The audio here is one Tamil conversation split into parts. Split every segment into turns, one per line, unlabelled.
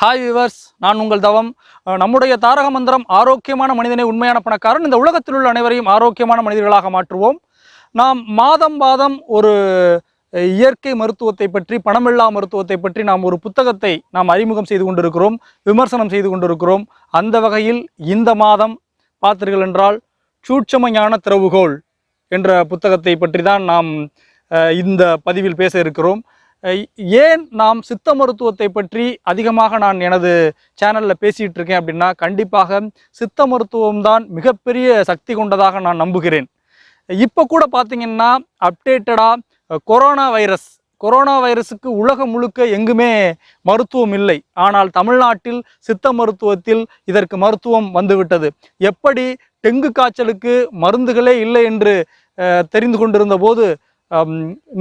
ஹாய் விவர்ஸ் நான் உங்கள் தவம். நம்முடைய தாரக மந்திரம் ஆரோக்கியமான மனிதனை உண்மையான பணக்காரன். இந்த உலகத்தில் உள்ள அனைவரையும் ஆரோக்கியமான மனிதர்களாக மாற்றுவோம். நாம் மாதம் மாதம் ஒரு இயற்கை மருத்துவத்தை பற்றி பணமில்லா மருத்துவத்தை பற்றி நாம் ஒரு புத்தகத்தை நாம் அறிமுகம் செய்து கொண்டிருக்கிறோம் விமர்சனம் செய்து கொண்டிருக்கிறோம். அந்த வகையில் இந்த மாதம் பார்த்தீர்கள் என்றால் சூட்சமையான திறவுகோள் என்ற புத்தகத்தை பற்றி தான் நாம் இந்த பதிவில் பேச இருக்கிறோம். ஏன் நாம் சித்த மருத்துவத்தை பற்றி அதிகமாக நான் எனது சேனலில் பேசிகிட்டு இருக்கேன் அப்படின்னா கண்டிப்பாக சித்த மருத்துவம்தான் மிகப்பெரிய சக்தி கொண்டதாக நான் நம்புகிறேன். இப்போ கூட பார்த்தீங்கன்னா அப்டேட்டடாக கொரோனா வைரஸ் கொரோனா வைரஸுக்கு உலகம் முழுக்க எங்குமே மருத்துவம் இல்லை. ஆனால் தமிழ்நாட்டில் சித்த மருத்துவத்தில் இதற்கு மருத்துவம் வந்துவிட்டது. எப்படி டெங்கு காய்ச்சலுக்கு மருந்துகளே இல்லை என்று தெரிந்து கொண்டிருந்த போது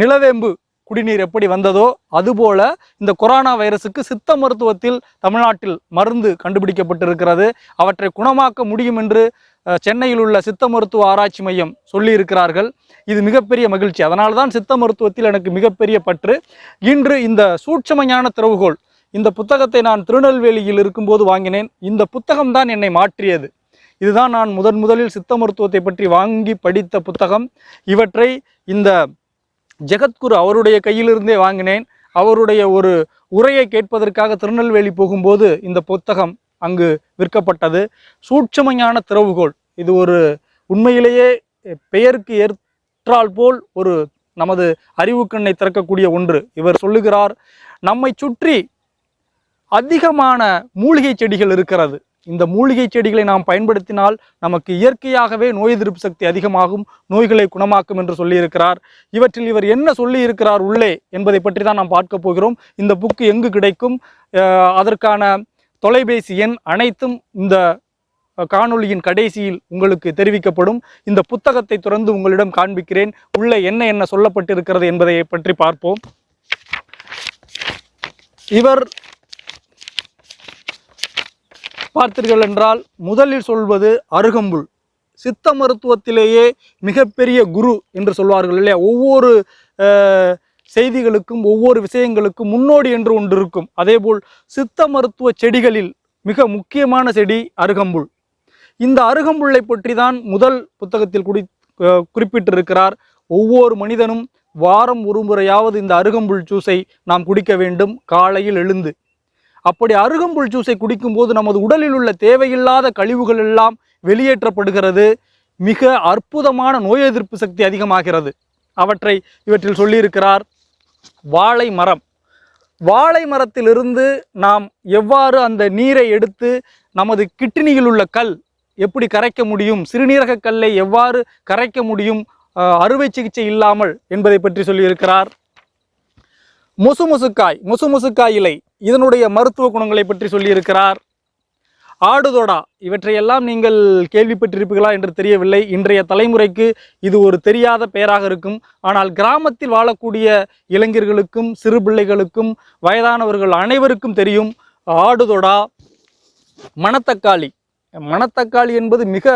நிலவேம்பு குடிநீர் எப்படி வந்ததோ அதுபோல இந்த கொரோனா வைரஸுக்கு சித்த மருத்துவத்தில் தமிழ்நாட்டில் மருந்து கண்டுபிடிக்கப்பட்டிருக்கிறது. அவற்றை குணமாக்க முடியும் என்று சென்னையில் உள்ள சித்த மருத்துவ ஆராய்ச்சி மையம் சொல்லியிருக்கிறார்கள். இது மிகப்பெரிய மகிழ்ச்சி. அதனால தான் சித்த மருத்துவத்தில் எனக்கு மிகப்பெரிய பற்று. இன்று இந்த சூட்சமையான திறவுகோள் இந்த புத்தகத்தை நான் திருநெல்வேலியில் இருக்கும்போது வாங்கினேன். இந்த புத்தகம் தான் என்னை மாற்றியது. இதுதான் நான் முதன் முதலில் சித்த மருத்துவத்தை பற்றி வாங்கி படித்த புத்தகம். இவற்றை இந்த ஜெகத்குரு அவருடைய கையிலிருந்தே வாங்கினேன். அவருடைய ஒரு உரையை கேட்பதற்காக திருநெல்வேலி போகும்போது இந்த புத்தகம் அங்கு விற்கப்பட்டது. சூட்சமையான திறவுகோள். இது ஒரு உண்மையிலேயே பெயருக்கு ஏற்றால் போல் ஒரு நமது அறிவுக்கண்ணை திறக்கக்கூடிய ஒன்று. இவர் சொல்லுகிறார் நம்மை சுற்றி அதிகமான மூலிகை செடிகள் இருக்கிறது. இந்த மூலிகை செடிகளை நாம் பயன்படுத்தினால் நமக்கு இயற்கையாகவே நோய் எதிர்ப்பு சக்தி அதிகமாகும் நோய்களை குணமாக்கும் என்று சொல்லியிருக்கிறார். இவற்றில் இவர் என்ன சொல்லி இருக்கிறார் உள்ளே என்பதை பற்றி தான் நாம் பார்க்க போகிறோம். இந்த புக்கு எங்கு கிடைக்கும்? அதற்கான தொலைபேசி எண் அனைத்தும் இந்த காணொலியின் காணொளியின் கடைசியில் உங்களுக்கு தெரிவிக்கப்படும். இந்த புத்தகத்தை திறந்து உங்களிடம் காண்பிக்கிறேன். உள்ளே என்ன என்ன சொல்லப்பட்டிருக்கிறது என்பதை பற்றி பார்ப்போம். இவர் பார்த்தீர்கள் என்றால் முதலில் சொல்வது அருகம்புல். சித்த மருத்துவத்திலேயே மிகப்பெரிய குரு என்று சொல்வார்கள் இல்லையா? ஒவ்வொரு செய்திகளுக்கும் ஒவ்வொரு விஷயங்களுக்கும் முன்னோடி என்று ஒன்று இருக்கும். அதேபோல் சித்த மருத்துவ செடிகளில் மிக முக்கியமான செடி அருகம்புல். இந்த அருகம்புல்லை பற்றி தான் முதல் புத்தகத்தில் குடி குறிப்பிட்டிருக்கிறார். ஒவ்வொரு மனிதனும் வாரம் ஒரு முறையாவது இந்த அருகம்புல் ஜூஸை நாம் குடிக்க வேண்டும். காலையில் எழுந்து. அப்படி அருகம்புல் ஜூஸை குடிக்கும்போது நமது உடலில் உள்ள தேவையில்லாத கழிவுகள் எல்லாம் வெளியேற்றப்படுகிறது. மிக அற்புதமான நோய் எதிர்ப்பு சக்தி அதிகமாகிறது. அவற்றை இவற்றில் சொல்லியிருக்கிறார் வாழை மரம். வாழை மரத்திலிருந்து நாம் எவ்வாறு அந்த நீரை எடுத்து நமது கிட்னியில் உள்ள கல் எப்படி கரைக்க முடியும் சிறுநீரக கல்லை எவ்வாறு கரைக்க முடியும் அறுவை சிகிச்சை இல்லாமல் என்பதை பற்றி சொல்லியிருக்கிறார். முசுமுசுக்காய் முசுமுசுக்காய் இலை. இதனுடைய மருத்துவ குணங்களை பற்றி சொல்லியிருக்கிறார். ஆடுதொடா இவற்றையெல்லாம் நீங்கள் கேள்விப்பட்டிருப்பீர்களா என்று தெரியவில்லை. இன்றைய தலைமுறைக்கு இது ஒரு தெரியாத பெயராக இருக்கும். ஆனால் கிராமத்தில் வாழக்கூடிய இளைஞர்களுக்கும் சிறு பிள்ளைகளுக்கும் வயதானவர்கள் அனைவருக்கும் தெரியும் ஆடுதொடா மணத்தக்காளி. மணத்தக்காளி என்பது மிக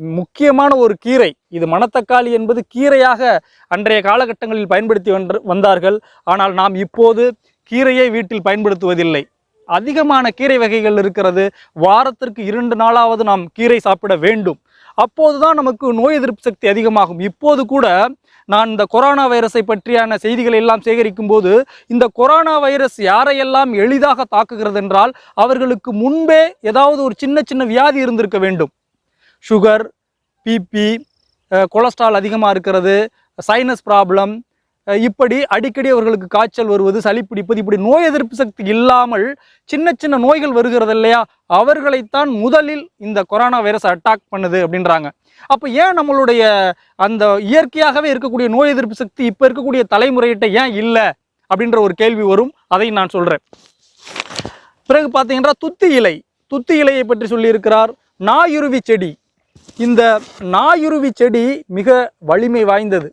முக்கியமான ஒரு கீரை. இது மணத்தக்காளி என்பது கீரையாக அன்றைய காலகட்டங்களில் பயன்படுத்தி வந்தார்கள். ஆனால் நாம் இப்போது கீரையை வீட்டில் பயன்படுத்துவதில்லை. அதிகமான கீரை வகைகள் இருக்கிறது. வாரத்திற்கு இரண்டு நாளாவது நாம் கீரை சாப்பிட வேண்டும். அப்போது தான் நமக்கு நோய் எதிர்ப்பு சக்தி அதிகமாகும். இப்போது கூட நான் இந்த கொரோனா வைரஸை பற்றியான செய்திகளை எல்லாம் சேகரிக்கும் போது இந்த கொரோனா வைரஸ் யாரையெல்லாம் எளிதாக தாக்குகிறது என்றால் அவர்களுக்கு முன்பே ஏதாவது ஒரு சின்ன சின்ன வியாதி இருந்திருக்க வேண்டும். சுகர் பிபி கொலஸ்ட்ரால் அதிகமாக இருக்கிறது சைனஸ் ப்ராப்ளம் இப்படி அடிக்கடி அவர்களுக்கு காய்ச்சல் வருவது சளி பிடிப்பது இப்படி நோய் எதிர்ப்பு சக்தி இல்லாமல் சின்ன சின்ன நோய்கள் வருகிறது இல்லையா? அவர்களைத்தான் முதலில் இந்த கொரோனா வைரஸ் அட்டாக் பண்ணுது அப்படின்றாங்க. அப்போ ஏன் நம்மளுடைய அந்த இயற்கையாகவே இருக்கக்கூடிய நோய் எதிர்ப்பு சக்தி இப்போ இருக்கக்கூடிய தலைமுறையிட்ட ஏன் இல்லை? அப்படின்ற ஒரு கேள்வி வரும். அதை நான் சொல்கிறேன் பிறகு பார்த்தீங்கன்னா துத்தி இலை துத்தி இலையை பற்றி சொல்லியிருக்கிறார் நாயுருவி செடி. இந்த நாயுருவி செடி மிக வலிமை வாய்ந்தது.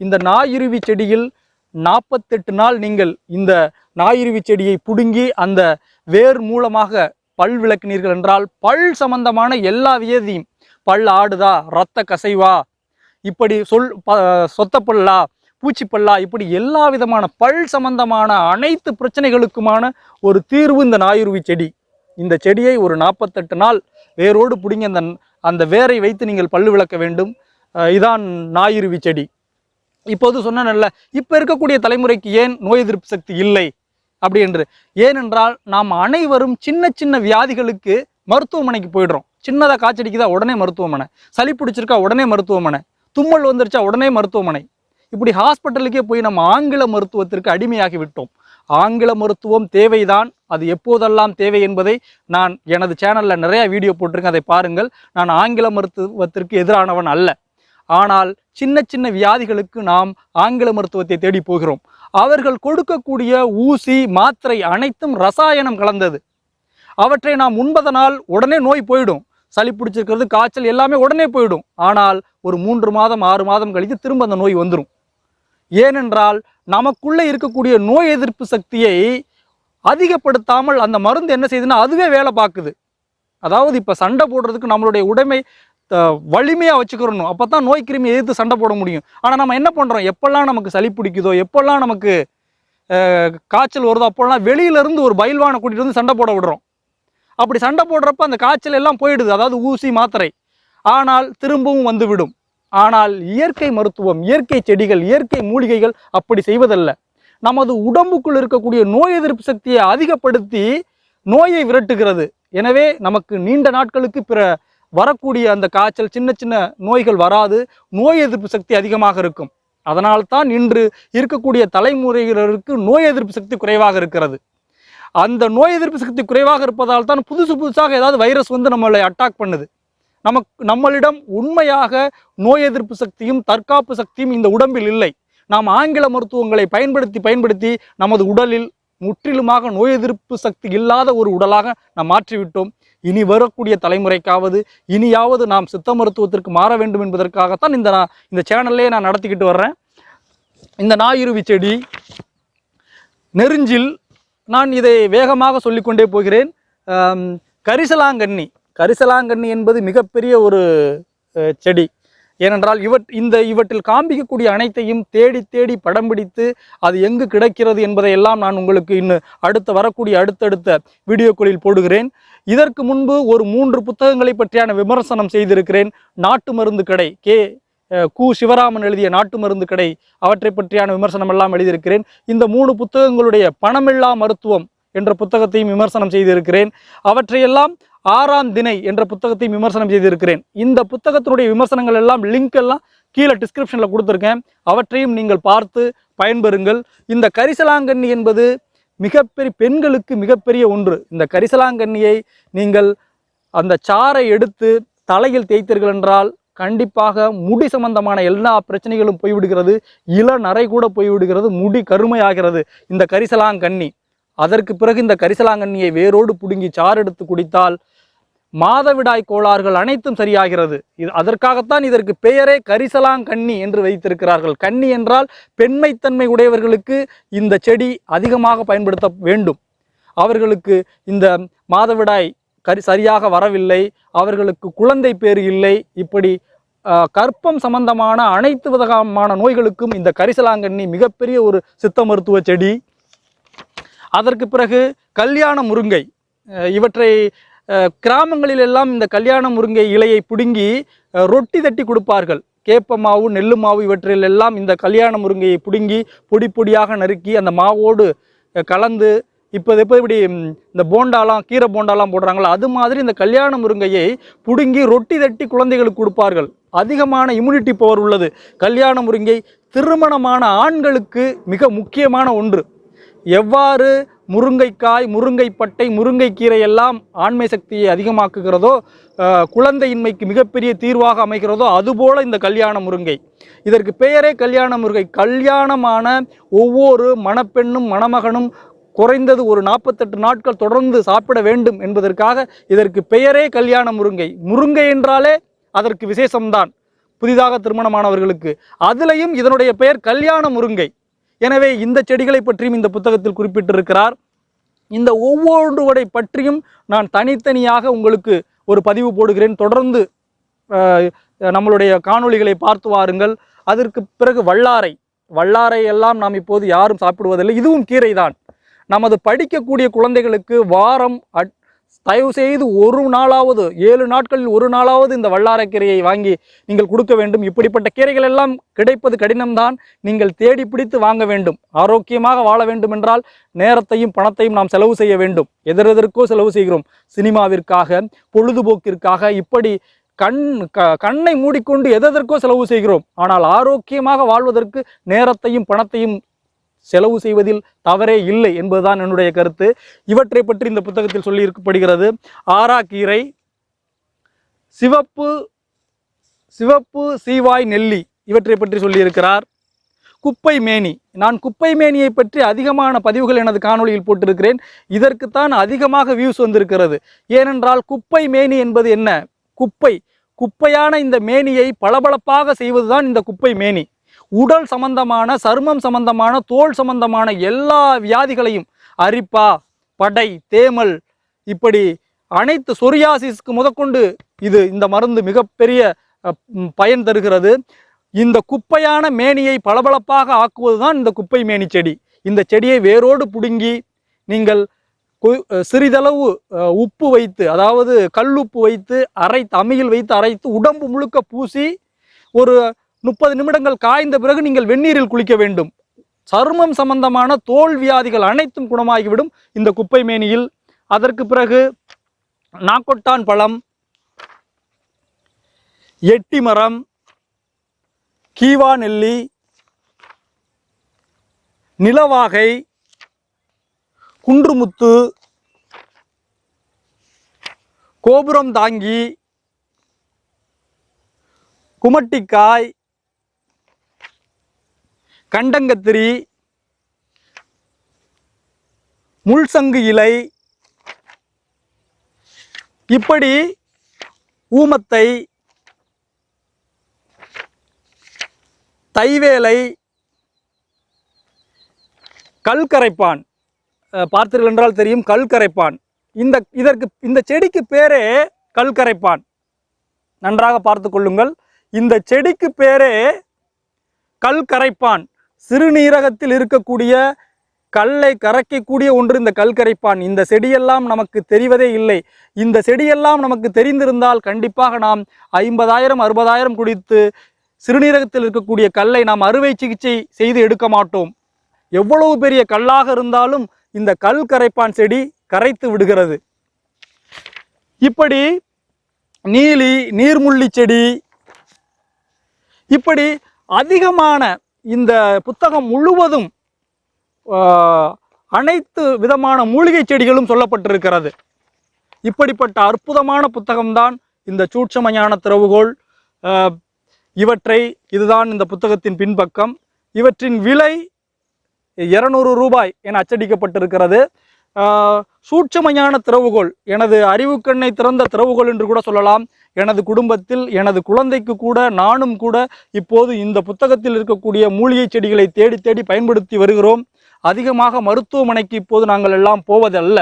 இந்த நாயிருவி செடியில் நாற்பத்தெட்டு நாள் நீங்கள் இந்த நாயிருவி செடியை பிடுங்கி அந்த வேர் மூலமாக பல் விளக்கினீர்கள் என்றால் பல் சம்பந்தமான எல்லா வியதியும் பல் ஆடுதா இரத்த கசைவா இப்படி சொல் ப சொத்தப்பல்லா பூச்சிப்பல்லா இப்படி எல்லா விதமான பல் சம்பந்தமான அனைத்து பிரச்சனைகளுக்குமான ஒரு தீர்வு இந்த நாயுருவி செடி. இந்த செடியை ஒரு நாற்பத்தெட்டு நாள் வேரோடு பிடுங்கி அந்த அந்த வேரை வைத்து நீங்கள் பல்லு விளக்க வேண்டும். இதான் நாயுருவி செடி. இப்போது சொன்னேன்ல இப்போ இருக்கக்கூடிய தலைமுறைக்கு ஏன் நோய் எதிர்ப்பு சக்தி இல்லை? அப்படி என்று. ஏனென்றால் நாம் அனைவரும் சின்ன சின்ன வியாதிகளுக்கு மருத்துவமனைக்கு போயிடுறோம். சின்னதாக காய்ச்சடிக்குதா உடனே மருத்துவமனை. சளி பிடிச்சிருக்கா உடனே மருத்துவமனை. தும்மல் வந்துருச்சா உடனே மருத்துவமனை. இப்படி ஹாஸ்பிட்டலுக்கே போய் நம்ம ஆங்கில மருத்துவத்திற்கு அடிமையாகி விட்டோம். ஆங்கில மருத்துவம் தேவைதான். அது எப்போதெல்லாம் தேவை என்பதை நான் எனது சேனலில் நிறையா வீடியோ போட்டிருக்கேன். அதை பாருங்கள். நான் ஆங்கில மருத்துவத்திற்கு எதிரானவன் அல்ல. ஆனால் சின்ன சின்ன வியாதிகளுக்கு நாம் ஆங்கில மருத்துவத்தை தேடி போகிறோம். அவர்கள் கொடுக்கக்கூடிய ஊசி மாத்திரை அனைத்தும் ரசாயனம் கலந்தது. அவற்றை நாம் உண்பதனால் உடனே நோய் போயிடும். சளி பிடிச்சிருக்கிறது காய்ச்சல் எல்லாமே உடனே போயிடும். ஆனால் ஒரு மூன்று மாதம் ஆறு மாதம் கழித்து திரும்ப அந்த நோய் வந்துடும் ஏனென்றால் நமக்குள்ளே இருக்கக்கூடிய நோய் எதிர்ப்பு சக்தியை அதிகப்படுத்தாமல் அந்த மருந்து என்ன செய்யுதுன்னா அதுவே வேலை பார்க்குது. அதாவது இப்போ சண்டை போடுறதுக்கு நம்மளுடைய உடைமை வலிமையாக வச்சுக்கிறணும். அப்போ தான் நோய் கிருமி எதிர்த்து சண்டை போட முடியும். ஆனால் நம்ம என்ன பண்ணுறோம் எப்போல்லாம் நமக்கு சளி பிடிக்குதோ எப்போல்லாம் நமக்கு காய்ச்சல் வருதோ அப்போல்லாம் வெளியிலேருந்து ஒரு பயில்வானை கூட்டிகிட்டு வந்து சண்டை போட விடுறோம். அப்படி சண்டை போடுறப்ப அந்த காய்ச்சல் எல்லாம் போயிடுது. அதாவது ஊசி மாத்திரை. ஆனால் திரும்பவும் வந்துவிடும். ஆனால் இயற்கை மருத்துவம் இயற்கை செடிகள் இயற்கை மூலிகைகள் அப்படி செய்வதல்ல. நமது உடம்புக்குள் இருக்கக்கூடிய நோய் எதிர்ப்பு சக்தியை அதிகப்படுத்தி நோயை விரட்டுகிறது. எனவே நமக்கு நீண்ட நாட்களுக்கு பிற வரக்கூடிய அந்த காய்ச்சல் சின்ன சின்ன நோய்கள் வராது. நோய் எதிர்ப்பு சக்தி அதிகமாக இருக்கும். அதனால்தான் இன்று இருக்கக்கூடிய தலைமுறையினருக்கு நோய் எதிர்ப்பு சக்தி குறைவாக இருக்கிறது. அந்த நோய் எதிர்ப்பு சக்தி குறைவாக இருப்பதால் தான் புதுசு புதுசாக ஏதாவது வைரஸ் வந்து நம்மளை அட்டாக் பண்ணுது. நமக்கு நம்மளிடம் உண்மையாக நோய் எதிர்ப்பு சக்தியும் தற்காப்பு சக்தியும் இந்த உடம்பில் இல்லை. நாம் ஆங்கில மருத்துவங்களை பயன்படுத்தி பயன்படுத்தி நமது உடலில் முற்றிலுமாக நோய் எதிர்ப்பு சக்தி இல்லாத ஒரு உடலாக நாம் மாற்றிவிட்டோம். இனி வரக்கூடிய தலைமுறைக்காவது இனியாவது நாம் சித்த மருத்துவத்திற்கு மாற வேண்டும் என்பதற்காகத்தான் இந்த நான் இந்த சேனல்லே நான் நடத்திக்கிட்டு வர்றேன். இந்த நாயுருவி செடி நெருஞ்சில் நான் இதை வேகமாக சொல்லிக்கொண்டே போகிறேன். கரிசலாங்கண்ணி. கரிசலாங்கண்ணி என்பது மிகப்பெரிய ஒரு செடி. ஏனென்றால் இவற் இந்த இவற்றில் காண்பிக்கக்கூடிய அனைத்தையும் தேடி தேடி படம் பிடித்து அது எங்கு கிடைக்கிறது என்பதையெல்லாம் நான் உங்களுக்கு இன்னும் அடுத்த வரக்கூடிய அடுத்தடுத்த வீடியோக்களில் போடுகிறேன். இதற்கு முன்பு ஒரு மூன்று புத்தகங்களை பற்றியான விமர்சனம் செய்திருக்கிறேன். நாட்டு மருந்து கடை. கே கு சிவராமன் எழுதிய நாட்டு மருந்து கடை. அவற்றை பற்றியான விமர்சனம் எல்லாம் எழுதியிருக்கிறேன். இந்த மூணு புத்தகங்களுடைய பணமில்லா மருத்துவம் என்ற புத்தகத்தையும் விமர்சனம் செய்திருக்கிறேன். அவற்றையெல்லாம் ஆறாம் தினை என்ற புத்தகத்தையும் விமர்சனம் செய்திருக்கிறேன். இந்த புத்தகத்தினுடைய விமர்சனங்கள் எல்லாம் லிங்க் எல்லாம் கீழே டிஸ்கிரிப்ஷனில் கொடுத்துருக்கேன். அவற்றையும் நீங்கள் பார்த்து பயன்பெறுங்கள். இந்த கரிசலாங்கண்ணி என்பது மிகப்பெரிய பெண்களுக்கு மிகப்பெரிய ஒன்று. இந்த கரிசலாங்கண்ணியை நீங்கள் அந்த சாறை எடுத்து தலையில் தேய்த்தீர்கள் என்றால் கண்டிப்பாக முடி சம்பந்தமான எல்லா பிரச்சனைகளும் போய்விடுகிறது. இள நரை கூட போய்விடுகிறது. முடி கருமையாகிறது. இந்த கரிசலாங்கண்ணி. அதற்கு பிறகு இந்த கரிசலாங்கண்ணியை வேரோடு பிடுங்கி சாறு எடுத்து குடித்தால் மாதவிடாய் கோளாறுகள் அனைத்தும் சரியாகிறது. இது அதற்காகத்தான் இதற்கு பெயரே கரிசலாங்கண்ணி என்று வைத்திருக்கிறார்கள். கன்னி என்றால் பெண்மைத்தன்மை உடையவர்களுக்கு இந்த செடி அதிகமாக பயன்படுத்த வேண்டும். அவர்களுக்கு இந்த மாதவிடாய் கரி சரியாக வரவில்லை. அவர்களுக்கு குழந்தை பேறு இல்லை. இப்படி கற்பம் சம்பந்தமான அனைத்து விதமான நோய்களுக்கும் இந்த கரிசலாங்கண்ணி மிகப்பெரிய ஒரு சித்த மருத்துவ செடி. அதற்கு பிறகு கல்யாண முருங்கை இவற்றை கிராமங்களில் எல்லாம் இந்த கல்யாண முருங்கை இலையை பிடுங்கி ரொட்டி தட்டி கொடுப்பார்கள். கேப்ப மாவு நெல்லு மாவு இவற்றில் எல்லாம் இந்த கல்யாண முருங்கையை பிடுங்கி பொடி பொடியாக நறுக்கி அந்த மாவோடு கலந்து இப்போ இப்போ இப்படி இந்த போண்டாலாம் கீரை போண்டாலாம் போடுறாங்களோ அது மாதிரி இந்த கல்யாண முருங்கையை பிடுங்கி ரொட்டி தட்டி குழந்தைகளுக்கு கொடுப்பார்கள். அதிகமான இம்யூனிட்டி பவர் உள்ளது. கல்யாண முருங்கை திருமணமான ஆண்களுக்கு மிக முக்கியமான ஒன்று. எவ்வாறு முருங்கைக்காய் முருங்கைப்பட்டை முருங்கைக்கீரை எல்லாம் ஆண்மை சக்தியை அதிகமாக்குகிறதோ குழந்தையின்மைக்கு மிகப்பெரிய தீர்வாக அமைகிறதோ அதுபோல இந்த கல்யாண முருங்கை. இதற்கு பெயரே கல்யாண முருங்கை. கல்யாணமான ஒவ்வொரு மணப்பெண்ணும் மணமகனும் குறைந்தது ஒரு நாற்பத்தெட்டு நாட்கள் தொடர்ந்து சாப்பிட வேண்டும் என்பதற்காக இதற்கு பெயரே கல்யாண முருங்கை. முருங்கை என்றாலே அதற்கு விசேஷம்தான். புதிதாக திருமணமானவர்களுக்கு. அதிலையும் இதனுடைய பெயர் கல்யாண முருங்கை. எனவே இந்த செடிகளை பற்றியும் இந்த புத்தகத்தில் குறிப்பிட்டிருக்கிறார். இந்த ஒவ்வொன்றுவடை பற்றியும் நான் தனித்தனியாக உங்களுக்கு ஒரு பதிவு போடுகிறேன். தொடர்ந்து நம்மளுடைய காணொளிகளை பார்த்து வாருங்கள். அதற்கு பிறகு வல்லாரை. வல்லாரை எல்லாம் நாம் இப்போது யாரும் சாப்பிடுவதில்லை. இதுவும் கீரை தான் நமது படிக்கக்கூடிய குழந்தைகளுக்கு வாரம் அட்- தயவு செய்து ஒரு நாளாவது ஏழு நாட்களில் ஒரு நாளாவது இந்த வல்லாரக்கீரையை வாங்கி நீங்கள் கொடுக்க வேண்டும். இப்படிப்பட்ட கீரைகள் எல்லாம் கிடைப்பது கடினம்தான். நீங்கள் தேடி பிடித்து வாங்க வேண்டும். ஆரோக்கியமாக வாழ வேண்டும் என்றால் நேரத்தையும் பணத்தையும் நாம் செலவு செய்ய வேண்டும். எதிரெதற்கோ செலவு செய்கிறோம். சினிமாவிற்காக பொழுதுபோக்கிற்காக இப்படி கண் க கண்ணை மூடிக்கொண்டு எதெதற்கோ செலவு செய்கிறோம். ஆனால் ஆரோக்கியமாக வாழ்வதற்கு நேரத்தையும் பணத்தையும் செலவு செய்வதில் தவறே இல்லை என்பதுதான் என்னுடைய கருத்து. இவற்றை பற்றி இந்த புத்தகத்தில் சொல்லியிருக்கப்படுகிறது. ஆராக்கீரை சிவப்பு சிவப்பு சீவாய் நெல்லி இவற்றை பற்றி சொல்லியிருக்கிறார். குப்பை மேனி. நான் குப்பை மேனியை பற்றி அதிகமான பதிவுகள் எனது காணொளியில் போட்டிருக்கிறேன். இதற்குத்தான் அதிகமாக வியூஸ் வந்திருக்கிறது. ஏனென்றால் குப்பை மேனி என்பது என்ன? குப்பை. குப்பையான இந்த மேனியை பளபளப்பாக செய்வதுதான் இந்த குப்பை மேனி. உடல் சம்பந்தமான சருமம் சம்பந்தமான தோல் சம்பந்தமான எல்லா வியாதிகளையும் அரிப்பா படை தேமல் இப்படி அனைத்து சொரியாசிஸ்க்கு முதற்கொண்டு இது இந்த மருந்து மிகப்பெரிய பயன் தருகிறது. இந்த குப்பையான மேனியை பளபளப்பாக ஆக்குவது தான் இந்த குப்பை மேனி செடி. இந்த செடியை வேரோடு பிடுங்கி நீங்கள் கு- சிறிதளவு உப்பு வைத்து அதாவது கல் உப்பு வைத்து அரைத்து அம்மியில் வைத்து அரைத்து உடம்பு முழுக்க பூசி ஒரு முப்பது நிமிடங்கள் காய்ந்த பிறகு நீங்கள் வெந்நீரில் குளிக்க வேண்டும். சருமம் சம்பந்தமான தோல் வியாதிகள் அனைத்தும் குணமாகிவிடும். இந்த குப்பை மேனியில். அதற்கு பிறகு நாக்கொட்டான் பழம் எட்டி மரம் கீவா நெல்லி நிலவாகை குன்றுமுத்து கோபுரம் தாங்கி குமட்டிக்காய் கண்டங்கத்திரி முள்சங்கு இலை இப்படி ஊமத்தை தைவேலை கல்கரைப்பான். பார்த்தீர்கள் என்றால் தெரியும் கல்கரைப்பான். இந்த இதற்கு இந்த செடிக்கு பேரே கல்கரைப்பான். நன்றாக பார்த்து கொள்ளுங்கள். இந்த செடிக்கு பேரே கல்கரைப்பான். சிறுநீரகத்தில் இருக்கக்கூடிய கல்லை கரைக்கக்கூடிய ஒன்று இந்த கல்கரைப்பான். இந்த செடியெல்லாம் நமக்கு தெரிவதே இல்லை. இந்த செடியெல்லாம் நமக்கு தெரிந்திருந்தால் கண்டிப்பாக நாம் ஐம்பதாயிரம் அறுபதாயிரம் குடித்து சிறுநீரகத்தில் இருக்கக்கூடிய கல்லை நாம் அறுவை சிகிச்சை செய்து எடுக்க மாட்டோம். எவ்வளவு பெரிய கல்லாக இருந்தாலும் இந்த கல் கரைப்பான் செடி கரைத்து விடுகிறது. இப்படி நீலி நீர்முள்ளி செடி இப்படி அதிகமான இந்த புத்தகம் முழுவதும் அனைத்து விதமான மூலிகை செடிகளும் சொல்லப்பட்டிருக்கிறது. இப்படிப்பட்ட அற்புதமான புத்தகம்தான் இந்த சூட்சமஞான திறவுகோல் இவற்றை இதுதான் இந்த புத்தகத்தின் பின்பக்கம். இவற்றின் விலை இருநூறு ரூபாய் என அச்சடிக்கப்பட்டிருக்கிறது. சூட்சமையான திறவுகோள் எனது அறிவுக்கண்ணை திறந்த திறவுகோள் என்று கூட சொல்லலாம். எனது குடும்பத்தில் எனது குழந்தைக்கு கூட நானும் கூட இப்போது இந்த புத்தகத்தில் இருக்கக்கூடிய மூலிகை செடிகளை தேடி தேடி பயன்படுத்தி வருகிறோம். அதிகமாக மருத்துவமனைக்கு இப்போது நாங்கள் எல்லாம் போவதல்ல.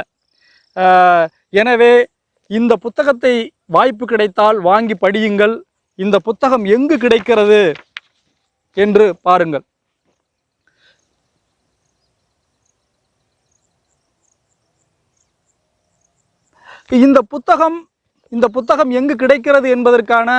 எனவே இந்த புத்தகத்தை வாய்ப்பு கிடைத்தால் வாங்கி படியுங்கள். இந்த புத்தகம் எங்கு கிடைக்கிறது? என்று பாருங்கள். இந்த புத்தகம் இந்த புத்தகம் எங்கு கிடைக்கிறது என்பதற்கான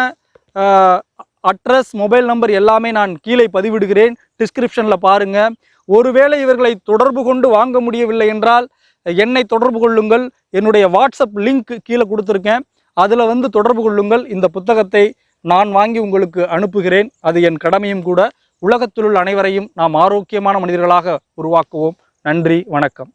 அட்ரஸ் மொபைல் நம்பர் எல்லாமே நான் கீழே பதிவிடுகிறேன். டிஸ்கிரிப்ஷனில் பாருங்கள் ஒருவேளை இவர்களை தொடர்பு கொண்டு வாங்க முடியவில்லை என்றால் என்னை தொடர்பு கொள்ளுங்கள். என்னுடைய வாட்ஸ்அப் லிங்க் கீழே கொடுத்துருக்கேன். அதில் வந்து தொடர்பு கொள்ளுங்கள். இந்த புத்தகத்தை நான் வாங்கி உங்களுக்கு அனுப்புகிறேன். அது என் கடமையும் கூட. உலகத்திலுள்ள அனைவரையும் நாம் ஆரோக்கியமான மனிதர்களாக உருவாக்குவோம். நன்றி வணக்கம்.